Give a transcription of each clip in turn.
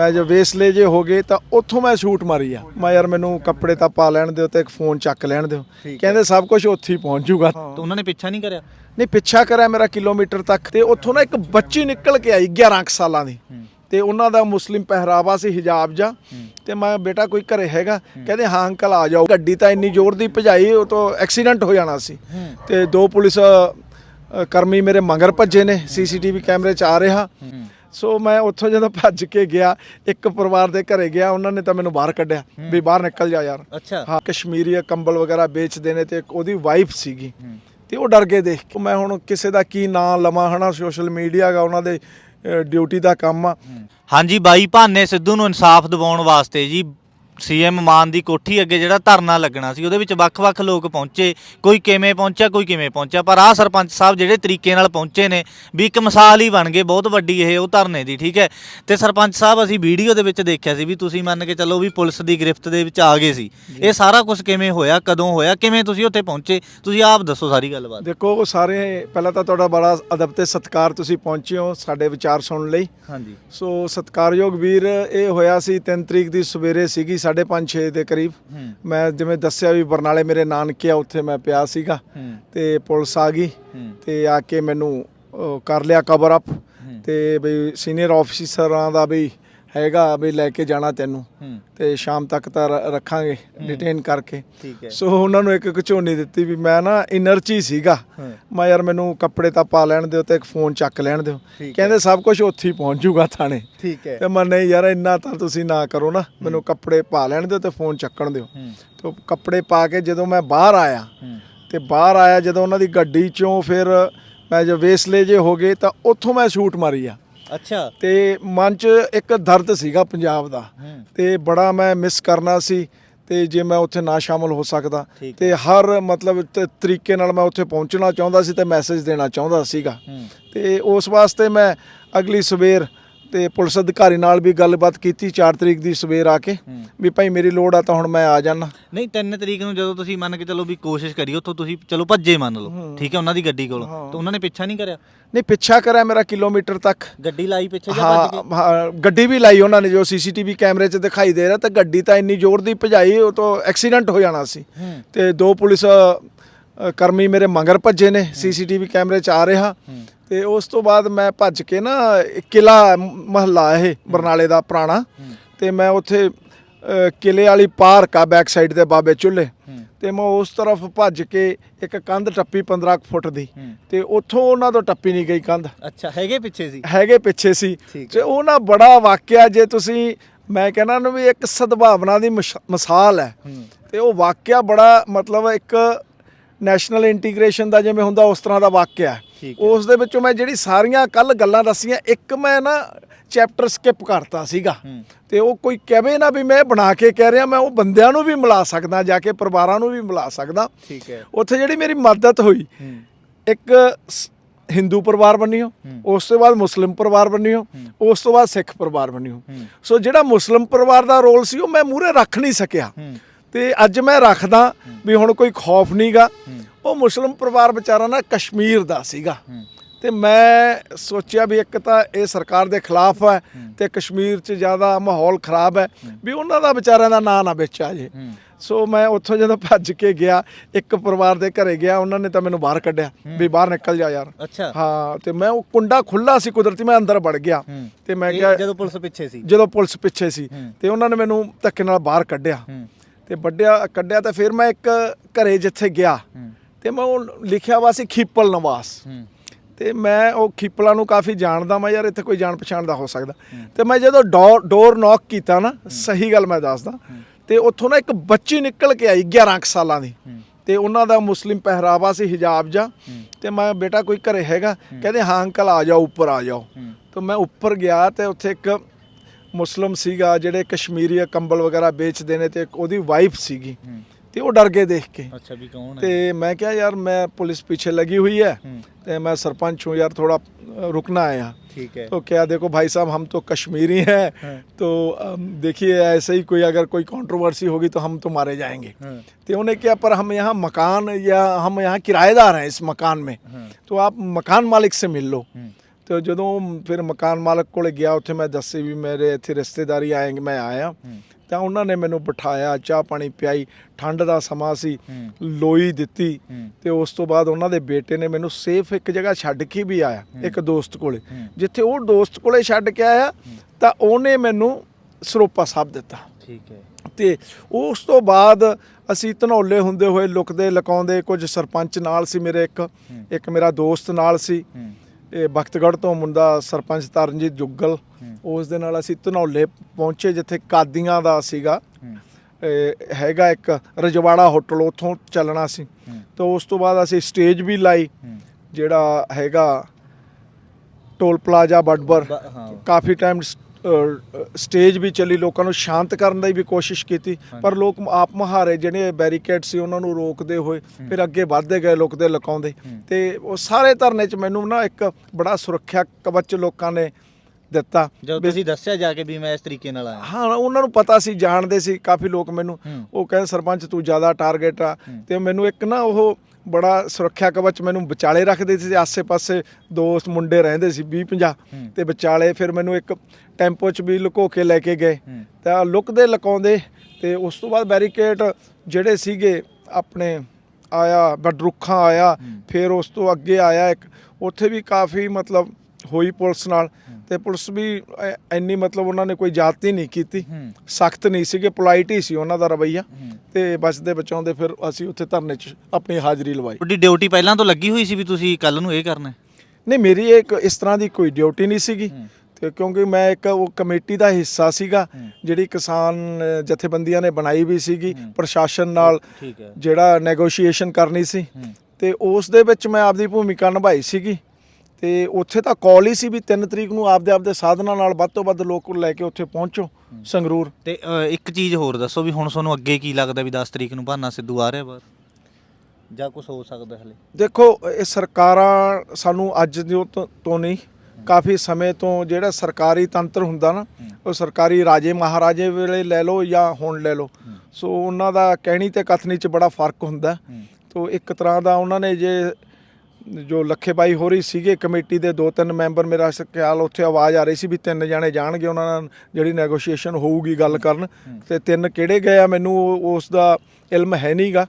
ਮੈਂ ਜੋ ਵੇਸਲੇ ਜੇ ਹੋ ਗਏ ਤਾਂ ਉੱਥੋਂ ਮੈਂ ਸ਼ੂਟ ਮਾਰੀ ਆ। ਮੈਂ ਯਾਰ ਮੈਨੂੰ ਕੱਪੜੇ ਤਾਂ ਪਾ ਲੈਣ ਦਿਓ ਤੇ ਇੱਕ ਫੋਨ ਚੱਕ ਲੈਣ ਦਿਓ। ਕਹਿੰਦੇ ਸਭ ਕੁਝ ਉੱਥੇ ਹੀ ਪਹੁੰਚ ਜਾਊਗਾ ਤਾਂ ਉਹਨਾਂ ਨੇ ਪਿੱਛਾ ਨਹੀਂ ਕਰਿਆ? ਨਹੀਂ ਪਿੱਛਾ ਕਰਿਆ ਮੇਰਾ ਕਿਲੋਮੀਟਰ ਤੱਕ ਤੇ ਉੱਥੋਂ ਨਾ ਇੱਕ ਬੱਚੀ ਨਿਕਲ ਕੇ ਆਈ 11 ਕੁ ਸਾਲਾਂ ਦੀ। ਤੇ ਉਹਨਾਂ ਦਾ ਮੁਸਲਿਮ ਪਹਿਰਾਵਾ ਸੀ ਹਿਜਾਬ ਜਾ ਤੇ ਮੈਂ ਬੇਟਾ ਕੋਈ ਘਰੇ ਹੈਗਾ? ਕਹਿੰਦੇ ਹਾਂ ਅੰਕਲ ਆ ਜਾਓ। ਗੱਡੀ ਤਾਂ ਇੰਨੀ ਜ਼ੋਰ ਦੀ ਭਜਾਈ ਉਹ ਤੋਂ ਐਕਸੀਡੈਂਟ ਹੋ ਜਾਣਾ ਸੀ। ਤੇ ਦੋ ਪੁਲਿਸ ਅ, ਕਰਮੀ ਮੇਰੇ ਮਗਰ ਭੱਜੇ ਨੇ। ਸੀਸੀਟੀਵੀ ਕੈਮਰੇ 'ਚ ਆ ਰਿਹਾ। ਸੋ ਮੈਂ ਉੱਥੋਂ ਜਦੋਂ ਭੱਜ ਕੇ ਗਿਆ ਇੱਕ ਪਰਿਵਾਰ ਦੇ ਘਰੇ ਗਿਆ ਉਹਨਾਂ ਨੇ ਤਾਂ ਮੈਨੂੰ ਬਾਹਰ ਕੱਢਿਆ ਵੀ ਬਾਹਰ ਨਿਕਲ ਜਾ ਯਾਰ। ਅੱਛਾ। ਹਾਂ ਕਸ਼ਮੀਰੀ ਕੰਬਲ ਵਗੈਰਾ ਵੇਚਦੇ ਨੇ ਤੇ ਉਹਦੀ ਵਾਈਫ ਸੀਗੀ। ਤੇ ਉਹ ਡਰ ਕੇ ਦੇਖ ਕੇ। ਮੈਂ ਹੁਣ ਕਿਸੇ ਦਾ ਕੀ ਨਾਂ ਲਵਾਂ ਹਨਾ ਸੋਸ਼ਲ ਮੀਡੀਆ ਗਾ ਉਹਨਾਂ ਦੇ ਡਿਊਟੀ ਦਾ ਕੰਮ ਆ। ਹਾਂਜੀ ਬਾਈ ਭਾਨੇ ਸਿੱਧੂ ਨੂੰ ਇਨਸਾਫ ਦਿਵਾਉਣ ਵਾਸਤੇ ਜੀ ਸੀਐਮ ਮਾਨ ਦੀ ਕੋਠੀ ਅੱਗੇ ਜਿਹੜਾ ਧਰਨਾ ਲੱਗਣਾ ਸੀ ਉਹਦੇ ਵਿੱਚ ਵੱਖ-ਵੱਖ ਲੋਕ ਪਹੁੰਚੇ ਕੋਈ ਕਿਵੇਂ ਪਹੁੰਚਿਆ ਕੋਈ ਕਿਵੇਂ ਪਹੁੰਚਿਆ ਪਰ ਆਹ ਸਰਪੰਚ ਸਾਹਿਬ ਜਿਹੜੇ ਤਰੀਕੇ ਨਾਲ ਪਹੁੰਚੇ ਨੇ ਵੀ ਇੱਕ ਮਿਸਾਲ ਹੀ ਬਣ ਗਏ ਬਹੁਤ ਵੱਡੀ ਇਹ ਉਹ ਧਰਨੇ ਦੀ ਠੀਕ ਹੈ? ਤੇ ਸਰਪੰਚ ਸਾਹਿਬ ਅਸੀਂ ਵੀਡੀਓ ਦੇ ਵਿੱਚ ਦੇਖਿਆ ਸੀ ਵੀ ਤੁਸੀਂ ਮੰਨ ਕੇ ਚੱਲੋ ਵੀ ਪੁਲਿਸ ਦੀ ਗ੍ਰਿਫਤ ਦੇ ਵਿੱਚ ਆ ਗਏ ਸੀ। ਇਹ ਸਾਰਾ ਕੁਝ ਕਿਵੇਂ ਹੋਇਆ ਕਦੋਂ ਹੋਇਆ ਕਿਵੇਂ ਤੁਸੀਂ ਉੱਥੇ ਪਹੁੰਚੇ? ਤੁਸੀਂ ਆਪ ਦੱਸੋ ਸਾਰੀ ਗੱਲਬਾਤ। ਦੇਖੋ ਉਹ ਸਾਰੇ ਪਹਿਲਾਂ ਤਾਂ ਤੁਹਾਡਾ ਬੜਾ ਅਦਬ ਤੇ ਸਤਿਕਾਰ ਤੁਸੀਂ ਪਹੁੰਚੇ ਹੋ ਸਾਡੇ ਵਿਚਾਰ ਸੁਣਨ ਲਈ। ਹਾਂਜੀ। ਸੋ ਸਤਿਕਾਰਯੋਗ ਵੀਰ ਇਹ ਹੋਇਆ ਸੀ 3 ਤਰੀਕ ਦੀ ਸਵੇਰੇ ਸੀਗੀ 5:30 6 ਦੇ ਕਰੀਬ ਮੈਂ ਜਿਵੇਂ ਦੱਸਿਆ ਵੀ ਬਰਨਾਲੇ ਮੇਰੇ ਨਾਨਕੇ ਆ ਉੱਥੇ ਮੈਂ ਪਿਆ ਸੀਗਾ ਤੇ ਪੁਲਿਸ ਆ ਗਈ ਤੇ ਆ ਕੇ ਮੈਨੂੰ ਕਰ ਲਿਆ ਕਵਰ ਅਪ ਤੇ ਬਈ ਸੀਨੀਅਰ ਆਫੀਸਰਾਂ ਦਾ ਵੀ ਹੈਗਾ ਵੀ ਲੈ ਕੇ ਜਾਣਾ ਤੈਨੂੰ। ਤੇ ਸ਼ਾਮ ਤੱਕ ਤਾਂ ਰੱਖਾਂਗੇ ਡਿਟੇਨ ਕਰਕੇ। ਸੋ ਉਹਨਾਂ ਨੂੰ ਇੱਕ ਕਚੋਨੀ ਦਿੱਤੀ ਵੀ ਮੈਂ ਨਾ ਇਨਰਜੀ ਸੀਗਾ। ਮੈਂ ਯਾਰ ਮੈਨੂੰ ਕੱਪੜੇ ਤਾਂ ਪਾ ਲੈਣ ਦਿਓ ਤੇ ਇੱਕ ਫੋਨ ਚੱਕ ਲੈਣ ਦਿਓ। ਕਹਿੰਦੇ ਸਭ ਕੁਝ ਉੱਥੇ ਹੀ ਪਹੁੰਚ ਜਾਊਗਾ ਥਾਣੇ। ਤੇ ਮੈਂ ਨਹੀਂ ਯਾਰ ਇੰਨਾ ਤਾਂ ਤੁਸੀਂ ਨਾ ਕਰੋ ਨਾ। ਮੈਨੂੰ ਕੱਪੜੇ ਪਾ ਲੈਣ ਦਿਓ ਤੇ ਫੋਨ ਚੱਕਣ ਦਿਓ। ਤੇ ਕੱਪੜੇ ਪਾ ਕੇ ਜਦੋਂ ਮੈਂ ਬਾਹਰ ਆਇਆ ਤੇ ਬਾਹਰ ਆਇਆ ਜਦੋਂ ਉਹਨਾਂ ਦੀ ਗੱਡੀ ਚੋਂ ਫਿਰ ਮੈਂ ਜੋ ਵੇਸਲੇ ਜੇ ਹੋ ਗਏ ਤਾਂ ਉੱਥੋਂ ਮੈਂ ਸ਼ੂਟ ਮਾਰੀ ਆ। ਅੱਛਾ। ਤੇ ਮਨ 'ਚ ਇੱਕ ਦਰਦ ਸੀਗਾ ਪੰਜਾਬ ਦਾ। ਤੇ ਬੜਾ ਮੈਂ ਮਿਸ ਕਰਨਾ ਸੀ ਤੇ ਜੇ ਮੈਂ ਉੱਥੇ ਨਾ ਸ਼ਾਮਲ ਹੋ ਸਕਦਾ। ਤੇ ਹਰ ਮਤਲਬ ਤਰੀਕੇ ਨਾਲ ਮੈਂ ਉੱਥੇ ਪਹੁੰਚਣਾ ਚਾਹੁੰਦਾ ਸੀ ਤੇ ਮੈਸੇਜ ਦੇਣਾ ਚਾਹੁੰਦਾ ਸੀਗਾ। ਤੇ ਉਸ ਵਾਸਤੇ ਮੈਂ ਅਗਲੀ ਸਵੇਰ ਤੇ ਪੁਲਿਸ ਅਧਿਕਾਰੀ ਨਾਲ ਵੀ ਗੱਲਬਾਤ ਕੀਤੀ 4 ਤਰੀਕ ਦੀ ਸਵੇਰ ਆ ਕੇ। ਵੀ ਭਾਈ ਮੇਰੀ ਲੋੜ ਆ ਤਾਂ ਹੁਣ ਮੈਂ ਆ ਜਾਣਾ ਨਹੀਂ 3 ਤਰੀਕ ਨੂੰ ਜਦੋਂ ਤੁਸੀਂ ਮੰਨ ਕੇ ਚੱਲੋ ਵੀ ਕੋਸ਼ਿਸ਼ ਕਰੀ ਉੱਥੋਂ ਤੁਸੀਂ ਚਲੋ ਭੱਜੇ ਮੰਨ ਲਓ ਠੀਕ ਹੈ ਉਹਨਾਂ ਦੀ ਗੱਡੀ ਕੋਲ। ਤਾਂ ਉਹਨਾਂ ਨੇ ਪਿੱਛਾ ਨਹੀਂ ਕਰਿਆ? ਨਹੀਂ ਪਿੱਛਾ ਕਰਿਆ ਮੇਰਾ ਕਿਲੋਮੀਟਰ ਤੱਕ। ਗੱਡੀ ਲਾਈ ਪਿੱਛੇ ਜਾਂ ਭੱਜ ਗਏ ਹਾਂ, ਗੱਡੀ ਵੀ ਲਾਈ ਉਹਨਾਂ ਨੇ ਜੋ ਸੀਸੀਟੀਵੀ ਕੈਮਰੇ 'ਚ ਦਿਖਾਈ ਦੇ ਰਿਹਾ ਤਾਂ ਗੱਡੀ ਤਾਂ ਇੰਨੀ ਜ਼ੋਰ ਦੀ ਭਜਾਈ ਉਹ ਤੋਂ ਐਕਸੀਡੈਂਟ ਹੋ ਜਾਣਾ ਸੀ। ਤੇ ਦੋ ਪੁਲਿਸ ਕਰਮੀ ਮੇਰੇ ਮਗਰ ਭੱਜੇ ਨੇ ਸੀਸੀਟੀਵੀ ਕੈਮਰੇ 'ਚ ਆ ਰਿਹਾ। ਤੇ ਉਸ ਤੋਂ ਬਾਅਦ ਮੈਂ ਭੱਜ ਕੇ ਨਾ ਕਿਲਾ ਮਹੱਲਾ ਇਹ ਬਰਨਾਲੇ ਦਾ ਪੁਰਾਣਾ। ਤੇ ਮੈਂ ਉੱਥੇ ਕਿਲੇ ਵਾਲੀ ਪਾਰਕ ਆ ਬੈਕ ਸਾਈਡ ਤੇ ਬਾਬੇ ਚੁੱਲੇ ਤੇ ਮੈਂ ਉਸ ਤਰਫ ਭੱਜ ਕੇ ਇੱਕ ਕੰਧ ਟੱਪੀ 15 ਕੁ ਫੁੱਟ ਦੀ। ਤੇ ਉੱਥੋਂ ਉਹਨਾਂ ਤੋਂ ਟੱਪੀ ਨਹੀਂ ਗਈ ਕੰਧ। ਅੱਛਾ ਹੈਗੇ ਪਿੱਛੇ ਸੀ? ਹੈਗੇ ਪਿੱਛੇ ਸੀ। ਤੇ ਉਹ ਨਾ ਬੜਾ ਵਾਕਿਆ ਜੇ ਤੁਸੀਂ ਮੈਂ ਕਹਿੰਦਾ ਨਾ ਵੀ ਇੱਕ ਸਦਭਾਵਨਾ ਦੀ ਮਿਸ਼- ਮਿਸਾਲ ਹੈ। ਤੇ ਉਹ ਵਾਕਿਆ ਬੜਾ ਮਤਲਬ ਇੱਕ ਨੈਸ਼ਨਲ ਇੰਟੀਗ੍ਰੇਸ਼ਨ ਦਾ ਜਿਵੇਂ ਹੁੰਦਾ ਉਸ ਤਰ੍ਹਾਂ ਦਾ ਵਾਕਿਆ ਹੈ। ਉਸ ਦੇ ਵਿੱਚੋਂ ਮੈਂ ਜਿਹੜੀ ਸਾਰੀਆਂ ਕੱਲ ਗੱਲਾਂ ਦੱਸੀਆਂ ਇੱਕ ਮੈਂ ਨਾ ਚੈਪਟਰ ਸਕਿਪ ਕਰਤਾ ਸੀਗਾ। ਤੇ ਉਹ ਕੋਈ ਕਹਵੇ ਨਾ ਵੀ ਮੈਂ ਬਣਾ ਕੇ ਕਹਿ ਰਿਹਾ ਮੈਂ ਉਹ ਬੰਦਿਆਂ ਨੂੰ ਵੀ ਮਿਲਾ ਸਕਦਾ ਜਾ ਕੇ ਪਰਿਵਾਰਾਂ ਨੂੰ ਵੀ ਮਿਲਾ ਸਕਦਾ। ਠੀਕ ਹੈ। ਉੱਥੇ ਜਿਹੜੀ ਮੇਰੀ ਮਦਦ ਹੋਈ ਇੱਕ ਹਿੰਦੂ ਪਰਿਵਾਰ ਬਣਿਓ ਹੂੰ। ਉਸ ਤੋਂ ਬਾਅਦ ਮੁਸਲਿਮ ਪਰਿਵਾਰ ਬਣਿਓ ਉਸ ਤੋਂ ਬਾਅਦ ਸਿੱਖ ਪਰਿਵਾਰ ਬਣਿਓ। ਹੂੰ। ਸੋ ਜਿਹੜਾ ਮੁਸਲਿਮ ਪਰਿਵਾਰ ਦਾ ਰੋਲ ਸੀ ਉਹ ਮੈਂ ਮੂਰੇ ਰੱਖ ਨਹੀਂ ਸਕਿਆ। ਤੇ ਅੱਜ ਮੈਂ ਰੱਖਦਾ ਵੀ ਹੁਣ ਕੋਈ ਖੌਫ ਨਹੀਂਗਾ ਉਹ ਮੁਸਲਿਮ ਪਰਿਵਾਰ ਵਿਚਾਰਾ ਨਾ ਕਸ਼ਮੀਰ ਦਾ ਸੀਗਾ। ਤੇ ਮੈਂ ਸੋਚਿਆ ਵੀ ਇੱਕ ਤਾਂ ਇਹ ਸਰਕਾਰ ਦੇ ਖਿਲਾਫ ਹੈ ਤੇ ਕਸ਼ਮੀਰ 'ਚ ਜ਼ਿਆਦਾ ਮਾਹੌਲ ਖਰਾਬ ਹੈ ਵੀ ਉਹਨਾਂ ਦਾ ਵਿਚਾਰਿਆਂ ਦਾ ਨਾਂ ਨਾ ਵਿੱਚ ਆ ਜੇ। ਸੋ ਮੈਂ ਉੱਥੋਂ ਜਦੋਂ ਭੱਜ ਕੇ ਗਿਆ ਇੱਕ ਪਰਿਵਾਰ ਦੇ ਘਰੇ ਗਿਆ ਉਹਨਾਂ ਨੇ ਤਾਂ ਮੈਨੂੰ ਬਾਹਰ ਕੱਢਿਆ ਵੀ ਬਾਹਰ ਨਿਕਲ ਜਾ ਯਾਰ। ਅੱਛਾ। ਹਾਂ ਤੇ ਮੈਂ ਉਹ ਕੁੰਡਾ ਖੁੱਲਾ ਸੀ ਕੁਦਰਤੀ ਮੈਂ ਅੰਦਰ ਵੜ ਗਿਆ। ਤੇ ਮੈਂ ਕਿਹਾ ਜਦੋਂ ਪੁਲਿਸ ਪਿੱਛੇ ਸੀ? ਜਦੋਂ ਪੁਲਿਸ ਪਿੱਛੇ ਸੀ। ਤੇ ਉਹਨਾਂ ਨੇ ਮੈਨੂੰ ਧੱਕੇ ਨਾਲ ਬਾਹਰ ਕੱਢਿਆ। ਤੇ ਵੱਡਿਆ ਕੱਢਿਆ ਤਾਂ ਫਿਰ ਮੈਂ ਇੱਕ ਘਰੇ ਜਿੱਥੇ ਗਿਆ ਤੇ ਮੈਂ ਉਹ ਲਿਖਿਆ ਵਾ ਸੀ ਖੀਪਲ ਨਿਵਾਸ। ਤੇ ਮੈਂ ਉਹ ਖੀਪਲਾਂ ਨੂੰ ਕਾਫੀ ਜਾਣਦਾ ਮੈਂ ਯਾਰ ਇੱਥੇ ਕੋਈ ਜਾਣ ਪਛਾਣ ਦਾ ਹੋ ਸਕਦਾ। ਤੇ ਮੈਂ ਜਦੋਂ ਡੋਰ ਡੋਰ ਨੌਕ ਕੀਤਾ ਨਾ ਸਹੀ ਗੱਲ ਮੈਂ ਦੱਸਦਾ। ਤੇ ਉੱਥੋਂ ਨਾ ਇੱਕ ਬੱਚੀ ਨਿਕਲ ਕੇ ਆਈ 11 ਕੁ ਸਾਲਾਂ ਦੀ। ਤੇ ਉਹਨਾਂ ਦਾ ਮੁਸਲਿਮ ਪਹਿਰਾਵਾ ਸੀ ਹਿਜਾਬ ਜਾ ਤੇ ਮੈਂ ਬੇਟਾ ਕੋਈ ਘਰੇ ਹੈਗਾ? ਕਹਿੰਦੇ ਹਾਂ ਅੰਕਲ ਆ ਜਾਓ ਉੱਪਰ ਆ ਜਾਓ। ਤਾਂ ਮੈਂ ਉੱਪਰ ਗਿਆ ਤੇ ਉੱਥੇ ਇੱਕ ਮੁਸਲਮ ਸੀਗਾ ਜਿਹੜੇ ਕਸ਼ਮੀਰੀ ਕੰਬਲ ਵਗੈਰਾ ਵੇਚਦੇ ਨੇ ਤੇ ਇੱਕ ਉਹਦੀ ਵਾਈਫ ਸੀਗੀ ਹੂੰ ਤੇ ਉਹ ਡਰ ਕੇ ਦੇਖ ਕੇ ਅੱਛਾ ਵੀ ਕੌਣ ਹੈ ਤੇ ਮੈਂ ਕਿਹਾ ਯਾਰ ਮੈਂ ਪੁਲਿਸ पीछे लगी हुई है हम्म, तो मैं सरपंच हूँ यार थोड़ा अ, रुकना है यहाँ ठीक है तो क्या देखो भाई साहब हम तो कश्मीरी हैं हाँ। तो अम, देखिए ऐसे ही कोई अगर कोई कंट्रोवर्सी होगी तो हम तो मारे जाएंगे हाँ, तो उन्हें क्या पर हम यहाँ मकान या हम यहाँ किराएदार हैं इस मकान में हाँ, तो आप मकान मालिक से मिल लो हम्म, ਤੇ ਜਦੋਂ ਫਿਰ ਮਕਾਨ ਮਾਲਕ ਕੋਲੇ ਗਿਆ ਉੱਥੇ ਮੈਂ ਦੱਸੇ ਵੀ ਮੇਰੇ ਇੱਥੇ ਰਿਸ਼ਤੇਦਾਰੀ ਆਏਗੇ ਮੈਂ ਆਇਆ। ਤਾਂ ਉਹਨਾਂ ਨੇ ਮੈਨੂੰ ਬਿਠਾਇਆ ਚਾਹ ਪਾਣੀ ਪਿਆਈ ਠੰਡ ਦਾ ਸਮਾਂ ਸੀ ਲੋਈ ਦਿੱਤੀ। ਤੇ ਉਸ ਤੋਂ ਬਾਅਦ ਉਹਨਾਂ ਦੇ ਬੇਟੇ ਨੇ ਮੈਨੂੰ ਸੇਫ ਇੱਕ ਜਗ੍ਹਾ ਛੱਡ ਕੇ ਵੀ ਆਇਆ ਇੱਕ ਦੋਸਤ ਕੋਲੇ। ਜਿੱਥੇ ਉਹ ਦੋਸਤ ਕੋਲੇ ਛੱਡ ਕੇ ਆਇਆ ਤਾਂ ਉਹਨੇ ਮੈਨੂੰ ਸਰੋਪਾ ਸਾਹਿਬ ਦਿੱਤਾ। ਠੀਕ ਹੈ। ਤੇ ਉਸ ਤੋਂ ਬਾਅਦ ਅਸੀਂ ਧਨੌਲੇ ਹੁੰਦੇ ਹੋਏ ਲੁਕਦੇ ਲਕਾਉਂਦੇ ਕੁਝ ਸਰਪੰਚ ਨਾਲ ਸੀ ਮੇਰੇ ਇੱਕ ਇੱਕ ਮੇਰਾ ਦੋਸਤ ਨਾਲ ਸੀ। ਇਹ ਬਖਤਗੜ੍ਹ ਤੋਂ ਮੁੰਡਾ ਸਰਪੰਚ ਤਰਨਜੀਤ ਜੁੱਗਲ ਉਸ ਦੇ ਨਾਲ ਅਸੀਂ ਧਨੌਲੇ ਪਹੁੰਚੇ ਜਿੱਥੇ ਕਾਦੀਆਂ ਦਾ ਸੀਗਾ। ਹੈਗਾ ਇੱਕ ਰਜਵਾੜਾ ਹੋਟਲ ਉੱਥੋਂ ਚੱਲਣਾ ਸੀ। ਤੇ ਉਸ ਤੋਂ ਬਾਅਦ ਅਸੀਂ ਸਟੇਜ ਵੀ ਲਾਈ। ਜਿਹੜਾ ਹੈਗਾ ਟੋਲ ਪਲਾਜ਼ਾ ਬਟਬਰ ਹਾਂ। ਕਾਫੀ ਟਾਈਮ ਸਟੇਜ ਵੀ ਚੱਲੀ ਲੋਕਾਂ ਨੂੰ ਸ਼ਾਂਤ ਕਰਨ ਦੀ ਵੀ ਕੋਸ਼ਿਸ਼ ਕੀਤੀ। ਪਰ ਲੋਕ ਆਪ ਮਹਾਰੇ ਜਿਹੜੇ ਬੈਰੀਕੇਡ ਸੀ ਉਹਨਾਂ ਨੂੰ ਰੋਕਦੇ ਹੋਏ ਫਿਰ ਅੱਗੇ ਵਧਦੇ ਗਏ ਲੁਕਦੇ ਲਕਾਉਂਦੇ। ਤੇ ਉਹ ਸਾਰੇ ਧਰਨੇ 'ਚ ਮੈਨੂੰ ਨਾ ਇੱਕ ਬੜਾ ਸੁਰੱਖਿਆ ਕਵਚ ਲੋਕਾਂ ਨੇ ਦਿੱਤਾ। ਜਦੋਂ ਤੁਸੀਂ ਦੱਸਿਆ ਜਾ ਕੇ ਵੀ ਮੈਂ ਇਸ ਤਰੀਕੇ ਨਾਲ ਆਇਆ। ਹਾਂ ਉਹਨਾਂ ਨੂੰ ਪਤਾ ਸੀ ਜਾਣਦੇ ਸੀ ਕਾਫੀ ਲੋਕ ਮੈਨੂੰ। ਉਹ ਕਹਿੰਦੇ ਸਰਪੰਚ ਤੂੰ ਜ਼ਿਆਦਾ ਟਾਰਗੇਟ ਆ। ਤੇ ਮੈਨੂੰ ਇੱਕ ਨਾ ਉਹ ਬੜਾ ਸੁਰੱਖਿਆ ਕਵਚ ਮੈਨੂੰ ਵਿਚਾਲੇ ਰੱਖਦੇ ਸੀ ਆਸੇ-ਪਾਸੇ ਦੋਸਤ ਮੁੰਡੇ ਰਹਿੰਦੇ ਸੀ 20 50 ਹੂੰ। ਤੇ ਵਿਚਾਲੇ ਫਿਰ ਮੈਨੂੰ ਇੱਕ ਟੈਂਪੋ 'ਚ ਵੀ ਲੁਕੋ ਕੇ ਲੈ ਕੇ ਗਏ। ਤਾਂ ਲੁਕਦੇ ਲਕਾਉਂਦੇ ਤੇ ਉਸ ਤੋਂ ਬਾਅਦ ਬੈਰੀਕੇਡ ਜਿਹੜੇ ਸੀਗੇ ਆਪਣੇ ਆਇਆ ਬਡਰੁੱਖਾਂ ਆਇਆ ਫਿਰ ਉਸ ਤੋਂ ਅੱਗੇ ਆਇਆ ਇੱਕ। ਉੱਥੇ ਵੀ ਕਾਫੀ ਮਤਲਬ ਹੋਈ ਪੁਲਿਸ ਨਾਲ। ਤੇ ਪੁਲਿਸ ਵੀ ਐ- ਇੰਨੀ ਮਤਲਬ ਉਹਨਾਂ ਨੇ ਕੋਈ ਜਾਤੀ ਨਹੀਂ ਕੀਤੀ ਸਖਤ ਨਹੀਂ ਸੀਗੇ ਪੋਲਾਈਟ ਹੀ ਸੀ ਉਹਨਾਂ ਦਾ ਰਵਈਆ। ਤੇ ਬਚਦੇ ਬਚਾਉਂਦੇ ਫਿਰ ਅਸੀਂ ਉੱਥੇ ਧਰਨੇ 'ਚ ਆਪਣੀ ਹਾਜ਼ਰੀ ਲਵਾਈ ਤੁਹਾਡੀ ਡਿਊਟੀ ਪਹਿਲਾਂ ਤੋਂ ਲੱਗੀ ਹੋਈ ਸੀ ਵੀ ਤੁਸੀਂ ਕੱਲ ਨੂੰ ਇਹ ਕਰਨਾ ਹੈ? ਨਹੀਂ ਮੇਰੀ ਇੱਕ ਇਸ ਤਰ੍ਹਾਂ ਦੀ ਕੋਈ ਡਿਊਟੀ ਨਹੀਂ ਸੀਗੀ। ਤੇ ਕਿਉਂਕਿ ਮੈਂ ਇੱਕ ਉਹ ਕਮੇਟੀ ਦਾ ਹਿੱਸਾ ਸੀਗਾ। ਜਿਹੜੀ ਕਿਸਾਨ ਅ, ਜਥੇਬੰਦੀਆਂ ਨੇ ਬਣਾਈ ਵੀ ਸੀਗੀ। ਪ੍ਰਸ਼ਾਸਨ ਨਾਲ ਠੀਕ ਹੈ ਜਿਹੜਾ ਨੈਗੋਸ਼ੀਏਸ਼ਨ ਕਰਨੀ ਸੀ ਤੇ ਉਸ ਦੇ ਵਿੱਚ ਮੈਂ ਆਪਦੀ ਭੂਮਿਕਾ ਨਿਭਾਈ ਸੀਗੀ ਤੇ ਉੱਥੇ ਤਾਂ ਕਾਲ ਹੀ ਸੀ ਵੀ 3 ਤਰੀਕ ਨੂੰ ਆਪਦੇ ਆਪਦੇ ਸਾਧਨਾਂ ਨਾਲ ਵੱਧ ਤੋਂ ਵੱਧ ਲੋਕ ਲੈ ਕੇ ਉੱਥੇ ਪਹੁੰਚੋ ਸੰਗਰੂਰ। ਤੇ ਅ, ਇੱਕ ਚੀਜ਼ ਹੋਰ ਦੱਸੋ ਵੀ ਹੁਣ ਤੁਹਾਨੂੰ ਅੱਗੇ ਕੀ ਲੱਗਦਾ ਵੀ 10 ਤਰੀਕ ਨੂੰ ਭਾਨਾ ਸਿੱਧੂ ਆ ਰਿਹਾ ਬਾਹਰ? ਜਾਂ ਕੁਝ ਹੋ ਸਕਦਾ ਹਲੇ? ਦੇਖੋ ਇਹ ਸਰਕਾਰਾਂ ਸਾਨੂੰ ਅੱਜ ਦਿਓ ਤੋਂ ਤੋਂ ਨਹੀਂ ਕਾਫੀ ਸਮੇਂ ਤੋਂ ਜਿਹੜਾ ਸਰਕਾਰੀ ਤੰਤਰ ਹੁੰਦਾ ਨਾ ਉਹ ਸਰਕਾਰੀ ਰਾਜੇ ਮਹਾਰਾਜੇ ਵੇਲੇ ਲੈ ਲਓ ਜਾਂ ਹੁਣ ਲੈ ਲਓ। ਸੋ ਉਹਨਾਂ ਦਾ ਕਹਿਣੀ ਤੇ ਕਥਨੀ 'ਚ ਬੜਾ ਫ਼ਰਕ ਹੁੰਦਾ। ਤੋ ਇੱਕ ਤਰ੍ਹਾਂ ਦਾ ਉਹਨਾਂ ਨੇ ਜੇ ਜੋ ਲੱਖੇ ਬਾਈ ਹੋ ਰਹੀ ਸੀਗੇ ਕਮੇਟੀ ਦੇ ਦੋ ਤਿੰਨ ਮੈਂਬਰ ਮੇਰਾ ਖਿਆਲ ਉੱਥੇ ਆਵਾਜ਼ ਆ ਰਹੀ ਸੀ ਵੀ ਤਿੰਨ ਜਾਣੇ ਜਾਣਗੇ ਉਹਨਾਂ ਨਾਲ ਜਿਹੜੀ ਨੈਗੋਸ਼ੀਏਸ਼ਨ ਹੋਊਗੀ ਗੱਲ ਕਰਨ। ਤੇ ਤਿੰਨ ਕਿਹੜੇ ਗਏ ਆ ਮੈਨੂੰ ਉਸ ਦਾ ਇਲਮ ਹੈ ਨਹੀਂਗਾ।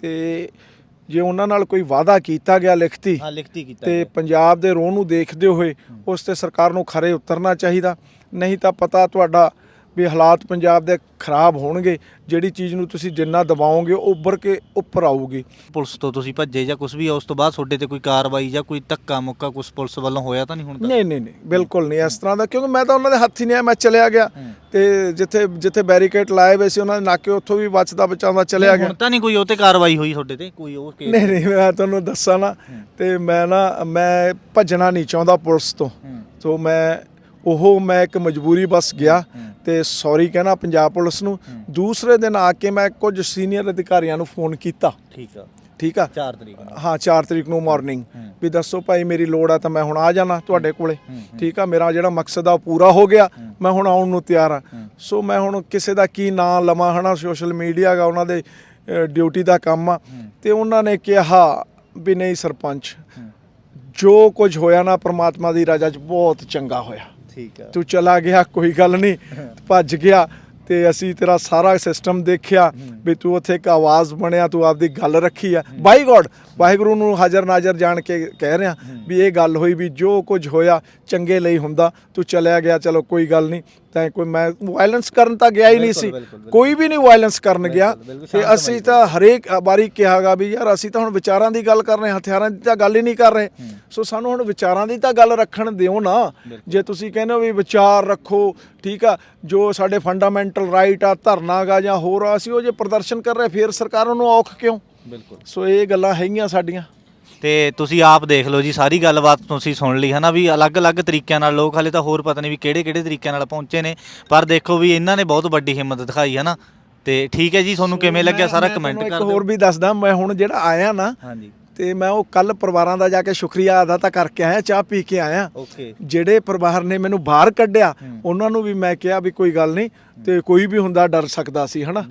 ਤੇ ਜੇ ਉਹਨਾਂ ਨਾਲ ਕੋਈ ਵਾਅਦਾ ਕੀਤਾ ਗਿਆ ਲਿਖਤੀ ਹਾਂ ਲਿਖਤੀ ਕੀਤਾ ਤੇ ਪੰਜਾਬ ਦੇ ਰੋਹ ਨੂੰ ਦੇਖਦੇ ਹੋਏ ਉਸ ਤੇ ਸਰਕਾਰ ਨੂੰ ਖਰੇ ਉਤਰਨਾ ਚਾਹੀਦਾ। ਨਹੀਂ ਤਾਂ ਪਤਾ ਤੁਹਾਡਾ ਵੀ ਹਾਲਾਤ ਪੰਜਾਬ ਦੇ ਖਰਾਬ ਹੋਣਗੇ ਜਿਹੜੀ ਚੀਜ਼ ਨੂੰ ਤੁਸੀਂ ਜਿੰਨਾ ਦਬਾਓਗੇ ਉਹ ਉੱਭਰ ਕੇ ਉੱਪਰ ਆਊਗੀ। ਪੁਲਿਸ ਤੋਂ ਤੁਸੀਂ ਭੱਜੇ ਜਾਂ ਕੁਝ ਵੀ ਆ, ਉਸ ਤੋਂ ਬਾਅਦ ਤੁਹਾਡੇ ਤੇ ਕੋਈ ਕਾਰਵਾਈ ਜਾਂ ਕੋਈ ਧੱਕਾ ਮੁੱਕਾ ਕੁਝ ਪੁਲਿਸ ਵੱਲੋਂ ਹੋਇਆ ਤਾਂ ਨਹੀਂ ਹੁਣ ਤੱਕ? ਨਹੀਂ ਨਹੀਂ ਨਹੀਂ ਬਿਲਕੁਲ ਨਹੀਂ ਇਸ ਤਰ੍ਹਾਂ ਦਾ ਕਿਉਂਕਿ ਮੈਂ ਤਾਂ ਉਹਨਾਂ ਦੇ ਹੱਥ ਹੀ ਨਹੀਂ ਆਇਆ ਮੈਂ ਚਲਿਆ ਗਿਆ। ਤੇ ਜਿੱਥੇ ਜਿੱਥੇ ਬੈਰੀਕੇਡ ਲਾਏ ਹੋਏ ਸੀ ਉਹਨਾਂ ਦੇ ਨਾਕੇ ਉੱਥੋਂ ਵੀ ਬਚਦਾ ਬਚਾਉਂਦਾ ਚਲਿਆ ਗਿਆ। ਹੁਣ ਤਾਂ ਨਹੀਂ ਕੋਈ ਉਹ ਤੇ ਕਾਰਵਾਈ ਹੋਈ ਤੁਹਾਡੇ ਤੇ? ਕੋਈ ਉਹ ਕੇਸ ਨਹੀਂ ਨਹੀਂ ਮੈਂ ਤੁਹਾਨੂੰ ਦੱਸਾਂ ਨਾ ਤੇ ਮੈਂ ਨਾ ਮੈਂ ਭੱਜਣਾ ਨਹੀਂ ਚਾਹੁੰਦਾ ਪੁਲਿਸ ਤੋਂ। ਸੋ ਮੈਂ ਉਹ ਮੈਂ ਇੱਕ ਮਜਬੂਰੀ ਬਸ ਗਿਆ। ਤੇ ਸੌਰੀ ਕਹਿਣਾ ਪੰਜਾਬ ਪੁਲਿਸ ਨੂੰ ਦੂਸਰੇ ਦਿਨ ਆ ਕੇ ਮੈਂ ਕੁਝ ਸੀਨੀਅਰ ਅਧਿਕਾਰੀਆਂ ਨੂੰ ਫੋਨ ਕੀਤਾ। ਠੀਕ ਆ। ਠੀਕ ਆ? 4 ਤਰੀਕ ਨੂੰ। ਹਾਂ 4 ਤਰੀਕ ਨੂੰ ਮਾਰਨਿੰਗ। ਵੀ ਦੱਸੋ ਭਾਈ ਮੇਰੀ ਲੋੜ ਆ ਤਾਂ ਮੈਂ ਹੁਣ ਆ ਜਾਣਾ ਤੁਹਾਡੇ ਕੋਲੇ। ਠੀਕ ਆ ਮੇਰਾ ਜਿਹੜਾ ਮਕਸਦ ਆ ਉਹ ਪੂਰਾ ਹੋ ਗਿਆ। ਮੈਂ ਹੁਣ ਆਉਣ ਨੂੰ ਤਿਆਰ ਆ। ਸੋ ਮੈਂ ਹੁਣ ਕਿਸੇ ਦਾ ਕੀ ਨਾਂ ਲਵਾਂ ਹਨਾ ਸੋਸ਼ਲ ਮੀਡੀਆ ਗਾ ਉਹਨਾਂ ਦੇ ਡਿਊਟੀ ਦਾ ਕੰਮ ਆ। ਤੇ ਉਹਨਾਂ ਨੇ ਕਿਹਾ ਵੀ ਨਹੀਂ ਸਰਪੰਚ ਜੋ ਕੁਝ ਹੋਇਆ ਨਾ ਪ੍ਰਮਾਤਮਾ ਦੀ ਰਜ਼ਾ 'ਚ ਬਹੁਤ ਚੰਗਾ ਹੋਇਆ। ਠੀਕ ਆ। ਤੂੰ ਚਲਾ ਗਿਆ ਕੋਈ ਗੱਲ ਨਹੀਂ। ਭੱਜ ਗਿਆ ਤੇ ਅਸੀਂ ਤੇਰਾ ਸਾਰਾ ਸਿਸਟਮ ਦੇਖਿਆ ਵੀ ਤੂੰ ਉੱਥੇ ਇੱਕ ਆਵਾਜ਼ ਬਣਿਆ ਤੂੰ ਆਪਦੀ ਗੱਲ ਰੱਖੀ ਆ। ਬਾਈ ਗੋਡ ਵਾਹਿਗੁਰੂ ਨੂੰ ਹਾਜ਼ਰ ਨਾਜ਼ਰ ਜਾਣ ਕੇ ਕਹਿ ਰਿਹਾ ਵੀ ਇਹ ਗੱਲ ਹੋਈ ਵੀ ਜੋ ਕੁਝ ਹੋਇਆ ਚੰਗੇ ਲਈ ਹੁੰਦਾ ਤੂੰ ਚਲਿਆ ਗਿਆ ਚਲੋ ਕੋਈ ਗੱਲ ਨਹੀਂ। ਤਾਂ ਕੋਈ ਮੈਂ ਵਾਇਲੈਂਸ ਕਰਨ ਤਾਂ ਗਿਆ ਹੀ ਨਹੀਂ ਸੀ। ਕੋਈ ਵੀ ਨਹੀਂ ਵਾਇਲੈਂਸ ਕਰਨ ਗਿਆ। ਤੇ ਅਸੀਂ ਤਾਂ ਹਰੇਕ ਵਾਰੀ ਕਿਹਾਗਾ ਵੀ ਯਾਰ ਅਸੀਂ ਤਾਂ ਹੁਣ ਵਿਚਾਰਾਂ ਦੀ ਗੱਲ ਕਰ ਰਹੇ ਹਾਂ ਹਥਿਆਰਾਂ ਦੀ ਤਾਂ ਗੱਲ ਹੀ ਨਹੀਂ ਕਰ ਰਹੇ। ਸੋ ਸਾਨੂੰ ਹੁਣ ਵਿਚਾਰਾਂ ਦੀ ਤਾਂ ਗੱਲ ਰੱਖਣ ਦਿਓ ਨਾ। ਜੇ ਤੁਸੀਂ ਕਹਿੰਦੇ ਹੋ ਵੀ ਵਿਚਾਰ ਰੱਖੋ ਠੀਕ ਆ ਜੋ ਸਾਡੇ ਫੰਡਾਮੈਂਟਲ ਰਾਈਟ ਆ ਧਰਨਾ ਗਾ ਜਾਂ ਹੋਰ ਆ, ਅਸੀਂ ਉਹ ਜੇ ਪ੍ਰਦਰਸ਼ਨ ਕਰ ਰਹੇ ਫਿਰ ਸਰਕਾਰਾਂ ਨੂੰ ਔਖ ਕਿਉਂ? ਬਿਲਕੁਲ। ਸੋ ਇਹ ਗੱਲਾਂ ਹੈਗੀਆਂ ਸਾਡੀਆਂ। ਤੇ ਤੁਸੀਂ ਆਪ ਦੇਖ ਲਓ ਜੀ ਸਾਰੀ ਗੱਲਬਾਤ ਤੁਸੀਂ ਸੁਣ ਲਈ ਹਨਾ ਵੀ ਅਲੱਗ-ਅਲੱਗ ਤਰੀਕਿਆਂ ਨਾਲ ਲੋਕ ਹਲੇ ਤਾਂ ਹੋਰ ਪਤਾ ਨਹੀਂ ਵੀ ਕਿਹੜੇ-ਕਿਹੜੇ ਤਰੀਕਿਆਂ ਨਾਲ ਪਹੁੰਚੇ ਨੇ ਪਰ ਦੇਖੋ ਵੀ ਇਹਨਾਂ ਨੇ ਬਹੁਤ ਵੱਡੀ ਹਿੰਮਤ ਦਿਖਾਈ ਹਨਾ। ਤੇ ਠੀਕ ਹੈ ਜੀ ਤੁਹਾਨੂੰ ਕਿਵੇਂ ਲੱਗਿਆ ਸਾਰਾ ਕਮੈਂਟ ਕਰ ਇੱਕ ਦਿਓ ਹੋਰ ਵੀ ਦੱਸਦਾ ਮੈਂ ਹੁਣ ਜਿਹੜਾ ਆਇਆ ਨਾ ਹਾਂਜੀ। ਤੇ ਮੈਂ ਉਹ ਕੱਲ ਪਰਿਵਾਰਾਂ ਦਾ ਜਾ ਕੇ ਸ਼ੁਕਰੀਆ ਅਦਾ ਤਾਂ ਕਰਕੇ ਆਇਆ ਚਾਹ ਪੀ ਕੇ ਆਇਆ। ਓਕੇ। ਜਿਹੜੇ ਪਰਿਵਾਰ ਨੇ ਮੈਨੂੰ ਬਾਹਰ ਕੱਢਿਆ ਉਹਨਾਂ ਨੂੰ ਵੀ ਮੈਂ ਕਿਹਾ ਵੀ ਕੋਈ ਗੱਲ ਨਹੀਂ ਤੇ ਕੋਈ ਵੀ ਹੁੰਦਾ ਡਰ ਸਕਦਾ ਸੀ ਹਨਾ।